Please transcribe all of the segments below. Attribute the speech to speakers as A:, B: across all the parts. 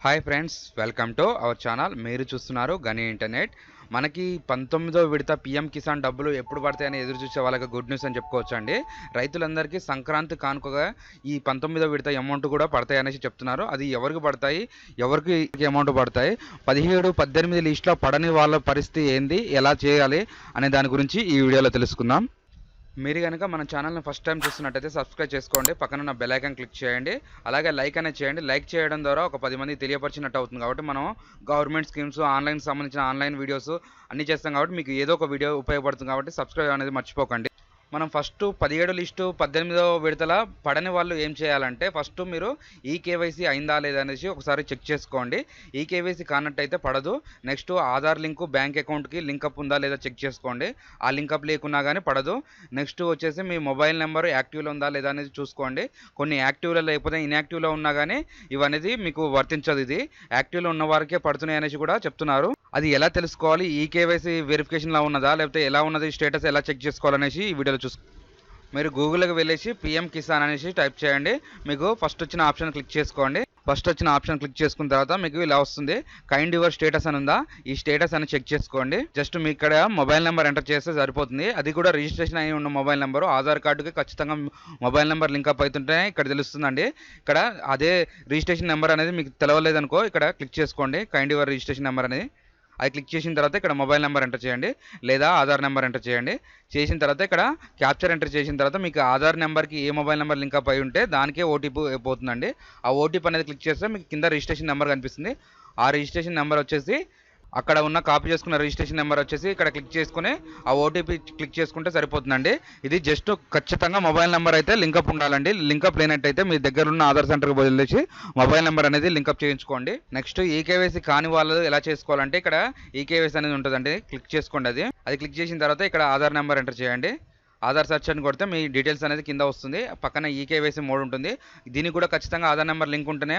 A: Hi friends welcome to our channel మీరు చూస్తున్నారు గని ఇంటర్నెట్ మనకి పంతొమ్మిదో విడత పిఎం కిసాన్ డబ్బులు ఎప్పుడు పడతాయని ఎదురు చూసే వాళ్ళకి గుడ్ న్యూస్ అని చెప్పుకోవచ్చు అండి రైతులందరికీ సంక్రాంతి కానుకగా ఈ పంతొమ్మిదో విడత అమౌంట్ కూడా పడతాయి అనేసి చెప్తున్నారు. అది ఎవరికి పడతాయి? ఎవరికి అమౌంట్ పడతాయి? పదిహేడు పద్దెనిమిది లిస్టులో పడని వాళ్ళ పరిస్థితి ఏంది? ఎలా చేయాలి? అనే దాని గురించి ఈ వీడియోలో తెలుసుకుందాం. మీరు కనుక మన ఛానల్ని ఫస్ట్ టైం చూస్తున్నట్టయితే సబ్స్క్రైబ్ చేసుకోండి. పక్కన ఉన్న బెల్ ఐకాన్ క్లిక్ చేయండి. అలాగే లైక్ అనేది చేయండి. లైక్ చేయడం ద్వారా ఒక పది మందికి తెలియపరిచినట్టు అవుతుంది కాబట్టి మనం గవర్నమెంట్ స్కీమ్స్ ఆన్లైన్ సంబంధించిన ఆన్లైన్ వీడియోస్ అన్ని చేస్తాం కాబట్టి మీకు ఏదో ఒక వీడియో ఉపయోగపడుతుంది కాబట్టి సబ్స్క్రైబ్ అనేది మర్చిపోకండి. మనం ఫస్ట్ పదిహేడు లిస్టు పద్దెనిమిదో విడతల పడని వాళ్ళు ఏం చేయాలంటే ఫస్ట్ మీరు ఈ కేవైసీ అయిందా లేదా అనేసి ఒకసారి చెక్ చేసుకోండి. ఈ కేవైసీ కానట్టయితే పడదు. నెక్స్ట్ ఆధార్ లింకు బ్యాంక్ అకౌంట్కి లింకప్ ఉందా లేదా చెక్ చేసుకోండి. ఆ లింకప్ లేకున్నా కానీ పడదు. నెక్స్ట్ వచ్చేసి మీ మొబైల్ నెంబర్ యాక్టివ్లో ఉందా లేదా అనేది చూసుకోండి. కొన్ని యాక్టివ్లో లేకపోతే ఇన్యాక్టివ్లో ఉన్నా కానీ ఇవనేది మీకు వర్తించదు ఇది. యాక్టివ్లో ఉన్న వారికే పడుతున్నాయి అనేసి కూడా చెప్తున్నారు. అది ఎలా తెలుసుకోవాలి? ఈ కేవైసీ వెరిఫికేషన్లో ఉన్నదా? లేకపోతే ఎలా ఉన్నది? స్టేటస్ ఎలా చెక్ చేసుకోవాలనేసి ఈ వీడియోలో చూసుకో మీరు గూగుల్కి వెళ్ళేసి పిఎం కిసాన్ అనేసి టైప్ చేయండి. మీకు ఫస్ట్ వచ్చిన ఆప్షన్ క్లిక్ చేసుకోండి. ఫస్ట్ వచ్చిన ఆప్షన్ క్లిక్ చేసుకున్న తర్వాత మీకు ఇలా వస్తుంది. కైండ్ యువర్ స్టేటస్ అని ఉందా? ఈ స్టేటస్ అని చెక్ చేసుకోండి. జస్ట్ మీ ఇక్కడ మొబైల్ నెంబర్ ఎంటర్ చేస్తే సరిపోతుంది. అది కూడా రిజిస్ట్రేషన్ అయి ఉన్న మొబైల్ నెంబర్. ఆధార్ కార్డుకి ఖచ్చితంగా మొబైల్ నెంబర్ లింక్ అప్ అవుతుంటే ఇక్కడ తెలుస్తుందండి. ఇక్కడ అదే రిజిస్ట్రేషన్ నెంబర్ అనేది మీకు తెలవలేదనుకో ఇక్కడ క్లిక్ చేసుకోండి. కైండ్ యువర్ రిజిస్ట్రేషన్ నెంబర్ అనేది. అది క్లిక్ చేసిన తర్వాత ఇక్కడ మొబైల్ నెంబర్ ఎంటర్ చేయండి లేదా ఆధార్ నెంబర్ ఎంటర్ చేయండి. చేసిన తర్వాత ఇక్కడ క్యాప్చర్ ఎంటర్ చేసిన తర్వాత మీకు ఆధార్ నెంబర్కి ఏ మొబైల్ నెంబర్ లింక్ అప్ అయి ఉంటే దానికే ఓటీపీ పోతుందండి. ఆ ఓటీపీ అనేది క్లిక్ చేస్తే మీకు కింద రిజిస్ట్రేషన్ నెంబర్ కనిపిస్తుంది. ఆ రిజిస్ట్రేషన్ నెంబర్ వచ్చేసి అక్కడ ఉన్న కాపీ చేసుకున్న రిజిస్ట్రేషన్ నెంబర్ వచ్చేసి ఇక్కడ క్లిక్ చేసుకుని ఆ ఓటీపీ క్లిక్ చేసుకుంటే సరిపోతుందండి. ఇది జస్ట్ ఖచ్చితంగా మొబైల్ నెంబర్ అయితే లింకప్ ఉండాలండి. లింకప్ లేనట్టయితే మీ దగ్గర ఉన్న ఆధార్ సెంటర్కి బదిలేసి మొబైల్ నెంబర్ అనేది లింకప్ చేయించుకోండి. నెక్స్ట్ ఈకేవైసీ కాని వాళ్ళు ఎలా చేసుకోవాలంటే ఇక్కడ ఈకేవైసీ అనేది ఉంటుందండి. క్లిక్ చేసుకోండి అది. అది క్లిక్ చేసిన తర్వాత ఇక్కడ ఆధార్ నెంబర్ ఎంటర్ చేయండి. ఆధార్ సెర్చ్ అని కొడితే మీ డీటెయిల్స్ అనేది కింద వస్తుంది. పక్కన ఈకేవైసీ మోడ్ ఉంటుంది. దీనికి కూడా ఖచ్చితంగా ఆధార్ నెంబర్ లింక్ ఉంటేనే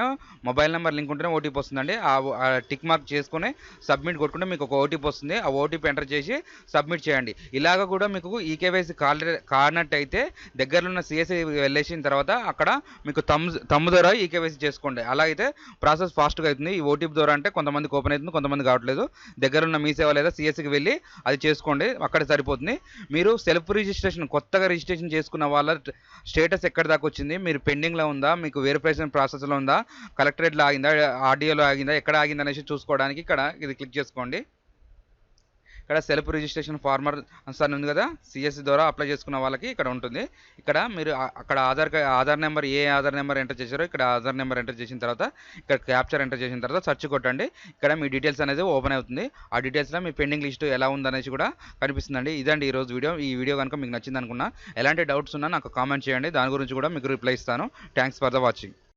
A: మొబైల్ నెంబర్ లింక్ ఉంటేనే ఓటీపీ వస్తుందండి. ఆ టిక్ మార్క్ చేసుకుని సబ్మిట్ కొట్టుకుంటే మీకు ఒక ఓటీపీ వస్తుంది. ఆ ఓటీపీ ఎంటర్ చేసి సబ్మిట్ చేయండి. ఇలాగ కూడా మీకు ఈకేవైసీ కాల్ కానట్టయితే దగ్గరలో ఉన్న సిఎస్సి వెళ్ళేసిన తర్వాత అక్కడ మీకు తమ్ తమ్ము ద్వారా ఈకేవైసీ చేసుకోండి. అలా అయితే ప్రాసెస్ ఫాస్ట్గా అవుతుంది. ఈ ఓటీపీ ద్వారా అంటే కొంతమందికి ఓపెన్ అవుతుంది కొంతమంది కావట్లేదు. దగ్గరున్న మీ సేవ లేదా సిఎస్సికి వెళ్ళి అది చేసుకోండి. అక్కడ సరిపోతుంది. మీరు సెల్ఫ్ రిజిస్టర్ రిజిస్ట్రేషన్ కొత్తగా రిజిస్ట్రేషన్ చేసుకున్న వాళ్ళ స్టేటస్ ఎక్కడి దాకా వచ్చింది? మీరు పెండింగ్లో ఉందా? మీకు వెరిఫికేషన్ ప్రాసెస్లో ఉందా? కలెక్టరేట్లో ఆగిందా? ఆర్డీఓలో ఆగిందా? ఎక్కడ ఆగింది అనేసి చూసుకోవడానికి ఇక్కడ ఇది క్లిక్ చేసుకోండి. ఇక్కడ సెల్ఫ్ రిజిస్ట్రేషన్ ఫార్మర్ అని ఉంది కదా సిఎస్సి ద్వారా అప్లై చేసుకున్న వాళ్ళకి ఇక్కడ ఉంటుంది. ఇక్కడ మీరు అక్కడ ఆధార్ ఆధార్ నెంబర్ ఏ ఆధార్ నెంబర్ ఎంటర్ చేశారో ఇక్కడ ఆధార్ నెంబర్ ఎంటర్ చేసిన తర్వాత ఇక్కడ క్యాప్చర్ ఎంటర్ చేసిన తర్వాత సెర్చ్ కొట్టండి. ఇక్కడ మీ డీటెయిల్స్ అనేది ఓపెన్ అవుతుంది. ఆ డీటెయిల్స్లో మీ పెండింగ్ లిస్ట్ ఎలా ఉందనేసి కూడా కనిపిస్తుందండి. ఇదండి ఈరోజు వీడియో. ఈ వీడియో కనుక మీకు నచ్చింది అనుకున్నా ఎలాంటి డౌట్స్ ఉన్నా నాకు కామెంట్ చేయండి. దాని గురించి కూడా మీకు రిప్లై ఇస్తాను. Thanks for the watching